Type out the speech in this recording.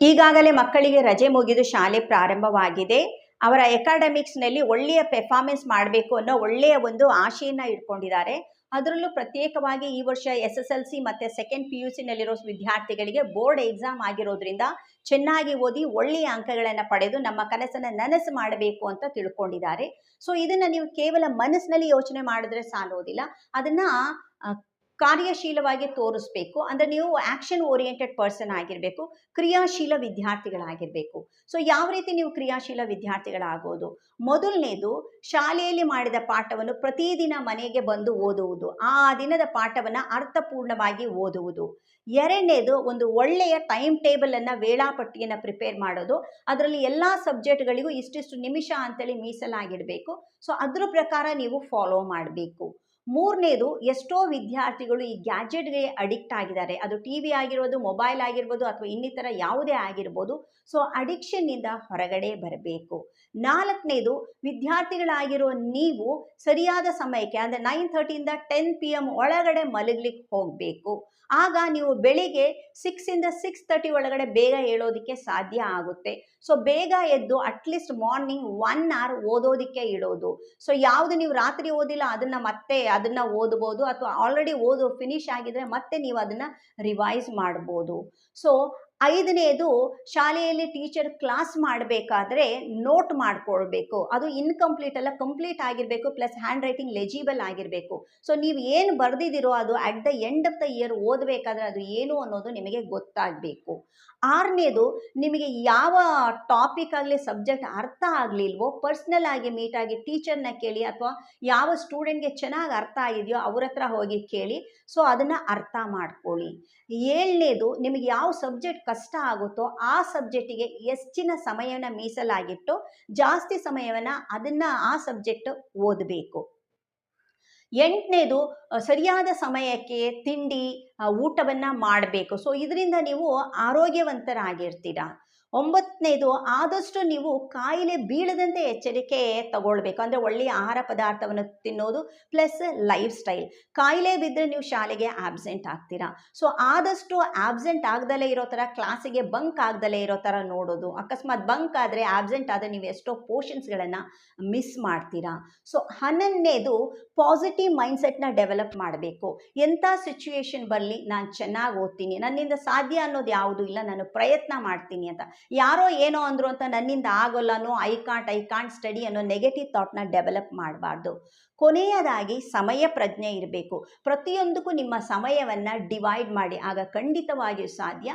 ಈಗಾಗಲೇ ಮಕ್ಕಳಿಗೆ ರಜೆ ಮುಗಿದು ಶಾಲೆ ಪ್ರಾರಂಭವಾಗಿದೆ. ಅವರ ಎಕಾಡೆಮಿಕ್ಸ್ನಲ್ಲಿ ಒಳ್ಳೆಯ ಪೆರ್ಫಾರ್ಮೆನ್ಸ್ ಮಾಡಬೇಕು ಅನ್ನೋ ಒಳ್ಳೆಯ ಒಂದು ಆಶೆಯನ್ನು ಇಟ್ಕೊಂಡಿದ್ದಾರೆ. ಅದರಲ್ಲೂ ಪ್ರತ್ಯೇಕವಾಗಿ ಈ ವರ್ಷ ಎಸ್ ಎಸ್ ಎಲ್ ಸಿ ಮತ್ತು ಸೆಕೆಂಡ್ ಪಿ ಯು ಸಿನಲ್ಲಿರೋ ವಿದ್ಯಾರ್ಥಿಗಳಿಗೆ ಬೋರ್ಡ್ ಎಕ್ಸಾಮ್ ಆಗಿರೋದ್ರಿಂದ ಚೆನ್ನಾಗಿ ಓದಿ ಒಳ್ಳೆಯ ಅಂಕಗಳನ್ನು ಪಡೆದು ನಮ್ಮ ಕನಸನ್ನು ನನಸು ಮಾಡಬೇಕು ಅಂತ ತಿಳ್ಕೊಂಡಿದ್ದಾರೆ. ಸೊ ಇದನ್ನು ನೀವು ಕೇವಲ ಮನಸ್ಸಿನಲ್ಲಿ ಯೋಚನೆ ಮಾಡಿದ್ರೆ ಸಾಲೋದಿಲ್ಲ. ಅದನ್ನು ಕಾರ್ಯಶೀಲವಾಗಿ ತೋರಿಸ್ಬೇಕು. ಅಂದರೆ ನೀವು ಆ್ಯಕ್ಷನ್ ಓರಿಯೆಂಟೆಡ್ ಪರ್ಸನ್ ಆಗಿರಬೇಕು, ಕ್ರಿಯಾಶೀಲ ವಿದ್ಯಾರ್ಥಿಗಳಾಗಿರಬೇಕು. ಸೊ ಯಾವ ರೀತಿ ನೀವು ಕ್ರಿಯಾಶೀಲ ವಿದ್ಯಾರ್ಥಿಗಳಾಗೋದು? ಮೊದಲನೇದು, ಶಾಲೆಯಲ್ಲಿ ಮಾಡಿದ ಪಾಠವನ್ನು ಪ್ರತಿದಿನ ಮನೆಗೆ ಬಂದು ಓದುವುದು. ಆ ದಿನದ ಪಾಠವನ್ನು ಅರ್ಥಪೂರ್ಣವಾಗಿ ಓದುವುದು. ಎರಡನೇದು, ಒಂದು ಒಳ್ಳೆಯ ಟೈಮ್ ಟೇಬಲನ್ನು ವೇಳಾಪಟ್ಟಿಯನ್ನು ಪ್ರಿಪೇರ್ ಮಾಡೋದು. ಅದರಲ್ಲಿ ಎಲ್ಲ ಸಬ್ಜೆಕ್ಟ್ಗಳಿಗೂ ಇಷ್ಟಿಷ್ಟು ನಿಮಿಷ ಅಂತೇಳಿ ಮೀಸಲಾಗಿಡಬೇಕು. ಸೊ ಅದ್ರ ಪ್ರಕಾರ ನೀವು ಫಾಲೋ ಮಾಡಬೇಕು. ಮೂರನೇದು ಎಷ್ಟೋ ವಿದ್ಯಾರ್ಥಿಗಳು ಈ ಗ್ಯಾಜೆಟ್ಗೆ ಅಡಿಕ್ಟ್ ಆಗಿದ್ದಾರೆ. ಅದು ಟಿ ವಿ ಆಗಿರ್ಬೋದು, ಮೊಬೈಲ್ ಆಗಿರ್ಬೋದು ಅಥವಾ ಇನ್ನಿತರ ಯಾವುದೇ ಆಗಿರ್ಬೋದು. ಸೊ, ಅಡಿಕ್ಷನ್ನಿಂದ ಹೊರಗಡೆ ಬರಬೇಕು. ನಾಲ್ಕನೇದು ವಿದ್ಯಾರ್ಥಿಗಳಾಗಿರೋ ನೀವು ಸರಿಯಾದ ಸಮಯಕ್ಕೆ, ಅಂದರೆ ನೈನ್ ಥರ್ಟಿಯಿಂದ ಟೆನ್ ಪಿ ಎಂ ಒಳಗಡೆ ಮಲಗಲಿಕ್ಕೆ ಹೋಗಬೇಕು. ಆಗ ನೀವು ಬೆಳಿಗ್ಗೆ ಸಿಕ್ಸಿಂದ ಸಿಕ್ಸ್ ತರ್ಟಿ ಒಳಗಡೆ ಬೇಗ ಹೇಳೋದಕ್ಕೆ ಸಾಧ್ಯ ಆಗುತ್ತೆ. ಸೊ, ಬೇಗ ಎದ್ದು ಅಟ್ಲೀಸ್ಟ್ ಮಾರ್ನಿಂಗ್ ಒನ್ ಅವರ್ ಓದೋದಕ್ಕೆ ಇಡೋದು. ಸೊ, ಯಾವುದು ನೀವು ರಾತ್ರಿ ಓದಿಲ್ಲ, ಅದನ್ನು ಮತ್ತೆ ಅದನ್ನು ಓದ್ಬೋದು ಅಥವಾ ಆಲ್ರೆಡಿ ಓದು ಫಿನಿಶ್ ಆಗಿದ್ರೆ ಮತ್ತೆ ನೀವು ಅದನ್ನು ರಿವೈಸ್ ಮಾಡ್ಬೋದು. ಸೊ ಐದನೇದು ಶಾಲೆಯಲ್ಲಿ ಟೀಚರ್ ಕ್ಲಾಸ್ ಮಾಡಬೇಕಾದ್ರೆ ನೋಟ್ ಮಾಡ್ಕೊಳ್ಬೇಕು. ಅದು ಇನ್ಕಂಪ್ಲೀಟ್ ಅಲ್ಲ ಕಂಪ್ಲೀಟ್ ಆಗಿರಬೇಕು ಪ್ಲಸ್ ಹ್ಯಾಂಡ್ ರೈಟಿಂಗ್ ಲೆಜಿಬಲ್ ಆಗಿರಬೇಕು. ಸೊ ನೀವು ಏನು ಬರೆದಿದ್ದೀರೋ ಅದು at the end of the year ಓದಬೇಕಾದ್ರೆ ಅದು ಏನು ಅನ್ನೋದು ನಿಮಗೆ ಗೊತ್ತಾಗಬೇಕು. ಆರನೇದು ನಿಮಗೆ ಯಾವ ಟಾಪಿಕ್ ಆಗಲಿ ಸಬ್ಜೆಕ್ಟ್ ಅರ್ಥ ಆಗಲಿಲ್ವೋ ಪರ್ಸ್ನಲ್ ಆಗಿ ಮೀಟ್ ಆಗಿ ಟೀಚರ್ನ ಕೇಳಿ ಅಥವಾ ಯಾವ ಸ್ಟೂಡೆಂಟ್ಗೆ ಚೆನ್ನಾಗಿ ಅರ್ಥ ಆಗಿದೆಯೋ ಅವ್ರ ಹತ್ರ ಹೋಗಿ ಕೇಳಿ. ಸೊ ಅದನ್ನು ಅರ್ಥ ಮಾಡ್ಕೊಳ್ಳಿ. ಏಳನೇದು, ನಿಮಗೆ ಯಾವ ಸಬ್ಜೆಕ್ಟ್ ಕಷ್ಟ ಆಗುತ್ತೋ ಆ ಸಬ್ಜೆಕ್ಟಿಗೆ ಹೆಚ್ಚಿನ ಸಮಯವನ್ನು ಮೀಸಲಾಗಿಟ್ಟು ಜಾಸ್ತಿ ಸಮಯವನ್ನು ಅದನ್ನು ಆ ಸಬ್ಜೆಕ್ಟ್ ಓದಬೇಕು. ಎಂಟನೇದು ಸರಿಯಾದ ಸಮಯಕ್ಕೆ ತಿಂಡಿ ಊಟವನ್ನು ಮಾಡಬೇಕು. ಸೊ ಇದರಿಂದ ನೀವು ಆರೋಗ್ಯವಂತರಾಗಿರ್ತೀರ. ಒಂಬತ್ತನೇದು, ಆದಷ್ಟು ನೀವು ಕಾಯಿಲೆ ಬೀಳದಂತೆ ಎಚ್ಚರಿಕೆ ತಗೊಳ್ಬೇಕು. ಅಂದರೆ ಒಳ್ಳೆಯ ಆಹಾರ ಪದಾರ್ಥವನ್ನು ತಿನ್ನೋದು ಪ್ಲಸ್ ಲೈಫ್ ಸ್ಟೈಲ್. ಕಾಯಿಲೆ ಬಿದ್ದರೆ ನೀವು ಶಾಲೆಗೆ ಆಬ್ಸೆಂಟ್ ಆಗ್ತೀರಾ. ಸೊ, ಆದಷ್ಟು ಆಬ್ಸೆಂಟ್ ಆಗ್ದಲೇ ಇರೋ ಥರ, ಕ್ಲಾಸಿಗೆ ಬಂಕ್ ಆಗ್ದಲೇ ಇರೋ ಥರ ನೋಡೋದು. ಅಕಸ್ಮಾತ್ ಬಂಕ್ ಆದರೆ, ಆಬ್ಸೆಂಟ್ ಆದರೆ ನೀವು ಎಷ್ಟೋ ಪೋರ್ಷನ್ಸ್ಗಳನ್ನು ಮಿಸ್ ಮಾಡ್ತೀರಾ. ಸೊ, ಹನ್ನೊಂದನೇದು, ಪಾಸಿಟಿವ್ ಮೈಂಡ್ಸೆಟ್ನ ಡೆವಲಪ್ ಮಾಡಬೇಕು. ಎಂಥ ಸಿಚುಯೇಷನ್ ಬರಲಿ, ನಾನು ಚೆನ್ನಾಗಿ ಓದ್ತೀನಿ. ನನ್ನಿಂದ ಸಾಧ್ಯ ಅನ್ನೋದು ಯಾವುದು ಇಲ್ಲ, ನಾನು ಪ್ರಯತ್ನ ಮಾಡ್ತೀನಿ ಅಂತ. ಯಾರೋ ಏನೋ ಅಂದರು ಅಂತ ನನ್ನಿಂದ ಆಗೋಲ್ಲನೋ I can't I can't study ಅನ್ನೋ ನೆಗೆಟಿವ್ ಥಾಟ್ನ ಡೆವಲಪ್ ಮಾಡಬಾರ್ದು. ಕೊನೆಯದಾಗಿ ಸಮಯ ಪ್ರಜ್ಞೆ ಇರಬೇಕು. ಪ್ರತಿಯೊಂದಕ್ಕೂ ನಿಮ್ಮ ಸಮಯವನ್ನು ಡಿವೈಡ್ ಮಾಡಿ, ಆಗ ಖಂಡಿತವಾಗಿಯೂ ಸಾಧ್ಯ.